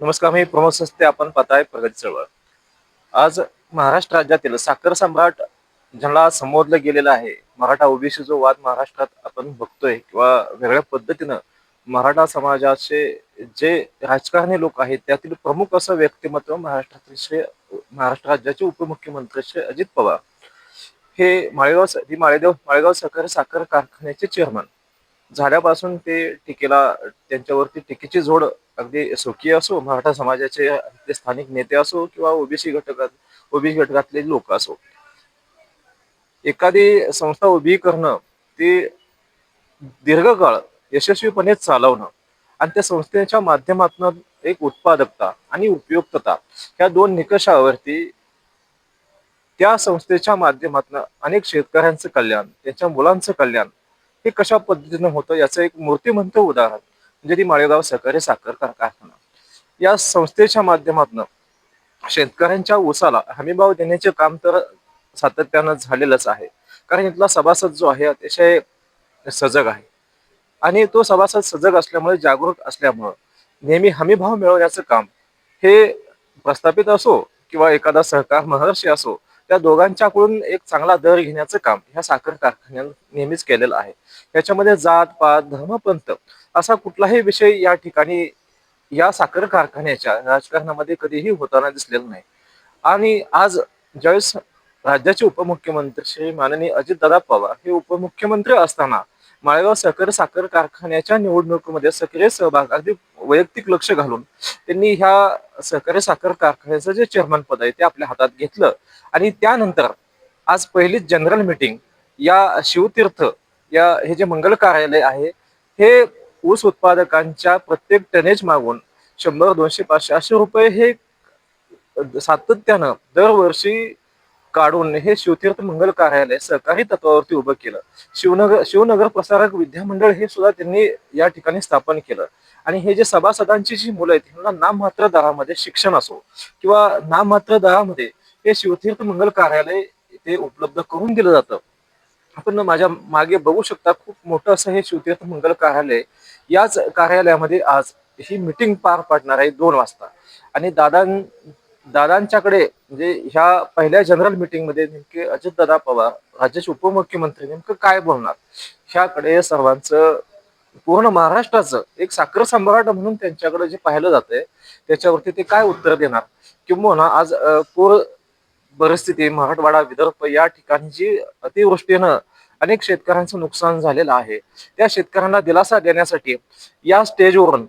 नमस्कार मी प्रमोद सस्ते आपण पाहताय प्रगती चळवळ. आज महाराष्ट्र राज्यातील साखर सम्राट ज्याला संबोधलं गेलेलं आहे मराठा ओबीसी जो वाद महाराष्ट्रात आपण बघतोय किंवा वेगळ्या पद्धतीनं मराठा समाजाचे जे राजकारणी लोक आहेत त्यातील प्रमुख असं व्यक्तिमत्व महाराष्ट्रातील श्री महाराष्ट्र राज्याचे उपमुख्यमंत्री श्री अजित पवार. हे माळेगाव ही माळेगाव माळेगाव सहकारी साखर कारखान्याचे चेअरमन झाल्यापासून ते टीकेला त्यांच्यावरती टीकेची झोड अगदी स्वकीय असो मराठा समाजाचे ते स्थानिक नेते असो किंवा ओबीसी घटकात ओबीसी घटकातले लोक असो. एखादी संस्था उभी करणं ते दीर्घकाळ यशस्वीपणे चालवणं आणि त्या संस्थेच्या माध्यमातून एक उत्पादकता आणि उपयुक्तता या दोन निकषावरती त्या संस्थेच्या माध्यमातून अनेक शेतकऱ्यांचं कल्याण त्यांच्या मुलांचं कल्याण हे कशा पद्धतीनं होतं याचं एक मूर्तिमंत उदाहरण. म्हणजे ती माळेगाव सहकारी साखर कारखाना. या संस्थेच्या माध्यमातून शेतकऱ्यांच्या ऊसाला हमीभाव देण्याचे काम तर सातत्यानं झालेलंच आहे. कारण इथला सभासद जो आहे अतिशय सजग आहे. आणि तो सभासद सजग असल्यामुळे जागरूक असल्यामुळं नेहमी हमीभाव मिळवण्याचं काम हे प्रस्थापित असो किंवा एखादा सहकार महर्षी असो त्या दोघांच्याकडून एक चांगला दर घेण्याचं काम ह्या साखर कारखान्यानं नेहमीच केलेलं आहे. याच्यामध्ये जात पात धर्मपंत असा कुठलाही विषय या ठिकाणी या साखर कारखान्याच्या राजकारणामध्ये कधीही होताना दिसलेला नाही. आणि आज ज्यावेळेस राज्याचे उपमुख्यमंत्री श्री माननीय अजितदादा पवार हे उपमुख्यमंत्री असताना माळेगाव साखर साखर कारखान्याच्या निवडणुकीमध्ये सक्रिय सहभाग अगदी वैयक्तिक लक्ष घालून त्यांनी ह्या सहकारी साखर कारखान्याचं जे चेअरमन पद आहे ते आपल्या हातात घेतलं. आणि त्यानंतर आज पहिलीच जनरल मीटिंग या शिवतीर्थ या हे जे मंगल कार्यालय आहे हे ऊस उत्पादकांच्या प्रत्येक टनेज मागून शंभर दोनशे पाचशे असे रुपये हे सातत्यानं दरवर्षी काढून हे शिवतीर्थ मंगल कार्यालय सहकारी तत्वावरती उभं केलं. शिवनगर शिवनगर प्रसारक विद्यामंडळ हे सुद्धा त्यांनी या ठिकाणी स्थापन केलं. आणि हे जे सभासदांची जी मुलं आहेत त्यांना नाममात्र दरामध्ये शिक्षण असो किंवा नाममात्र दरामध्ये हे शिवतीर्थ मंगल कार्यालय ते उपलब्ध करून दिलं जातं. आपण माझ्या मागे बघू शकता खूप मोठं असं हे शिवतीर्थ मंगल कार्यालय याच कार्यालयामध्ये आज ही मिटिंग पार पाडणार आहे दोन वाजता. आणि दादां दादांच्याकडे म्हणजे ह्या पहिल्या जनरल मीटिंगमध्ये नेमके अजितदादा पवार राज्याचे उपमुख्यमंत्री नेमकं काय बोलणार? ह्याकडे सर्वांचं पूर्ण महाराष्ट्राचं एक साखर सम्राट म्हणून त्यांच्याकडे जे पाहिलं जातंय त्याच्यावरती ते काय उत्तर देणार? किंबहुना आज पूर परिस्थिती मराठवाडा विदर्भ या ठिकाणी जी अतिवृष्टीनं अनेक शेतकऱ्यांचं नुकसान झालेलं आहे त्या शेतकऱ्यांना दिलासा देण्यासाठी या स्टेजवरून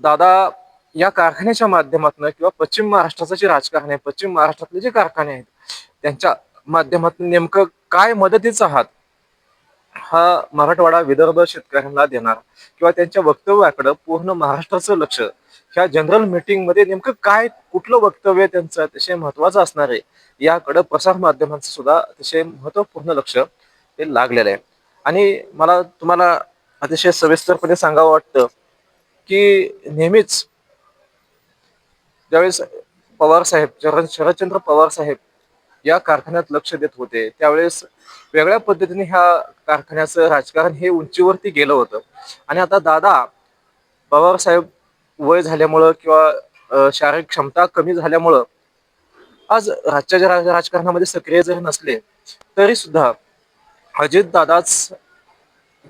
दादा या कारखान्याच्या माध्यमातून किंवा पश्चिम महाराष्ट्राचं जे राजकारण आहे पश्चिम महाराष्ट्रातले जे कारखाने आहेत त्यांच्या माध्यमातून नेमकं काय मदतीचा हात हा मराठवाडा विदर्भ शेतकऱ्यांना देणार? किंवा त्यांच्या वक्तव्याकडं पूर्ण महाराष्ट्राचं लक्ष ह्या जनरल मीटिंगमध्ये नेमकं काय कुठलं वक्तव्य त्यांचं अतिशय महत्वाचं असणार आहे याकडं प्रसार माध्यमांचं सुद्धा अतिशय महत्त्वपूर्ण लक्ष ते लागलेलं आहे. आणि मला तुम्हाला अतिशय सविस्तरपणे सांगावं वाटतं की नेहमीच ज्यावेळेस पवार साहेब शरद शरदचंद्र पवार साहेब या कारखान्यात लक्ष देत होते त्यावेळेस वेगळ्या पद्धतीने ह्या कारखान्याचं राजकारण हे उंचीवरती गेलं होतं. आणि आता दादा पवार साहेब वय झाल्यामुळं किंवा शारीरिक क्षमता कमी झाल्यामुळं आज राज्याच्या राजकारणामध्ये सक्रिय जरी नसले तरी सुद्धा अजित दादाच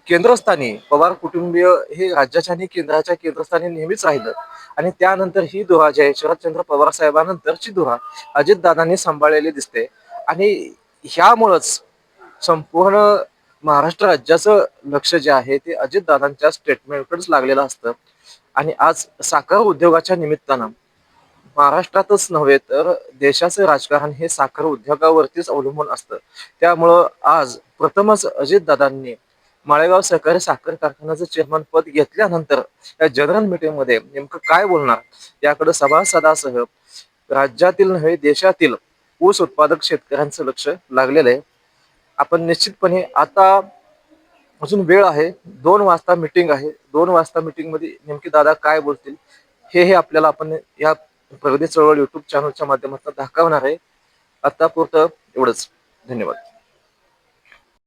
केंद्रस्थानी पवार कुटुंबीय हे राज्याच्या आणि केंद्राच्या केंद्रस्थानी नेहमीच राहिलं. आणि त्यानंतर ही धुरा जी आहे शरदचंद्र पवार साहेबांनंतरची धुरा अजितदादांनी सांभाळलेली दिसते. आणि ह्यामुळंच संपूर्ण महाराष्ट्र राज्याचं लक्ष जे आहे ते अजितदादांच्या स्टेटमेंटकडेच लागलेलं असतं. आणि आज साखर उद्योगाच्या निमित्तानं महाराष्ट्रातच नव्हे तर देशाचे राजकारण हे साखर उद्योगावरतीच अवलंबून असतं. त्यामुळं आज प्रथमच अजितदादांनी माळेगाव सहकारी साखर कारखान्याचं चेअरमन पद घेतल्यानंतर या जनरल मीटिंगमध्ये नेमकं काय बोलणार? याकडे सभासदासह राज्यातील नव्हे देशातील ऊस उत्पादक शेतकऱ्यांचं लक्ष लागलेलं आहे. आपण निश्चितपणे आता अजून वेळ आहे. दोन वाजता मीटिंग आहे. दोन वाजता मीटिंगमध्ये नेमकी नेमके दादा काय बोलतील? हे हे आपल्याला आपण या प्रगती चळवळ युट्यूब चॅनलच्या माध्यमातून दाखवणार आहे. आता पुरतं एवढंच. धन्यवाद.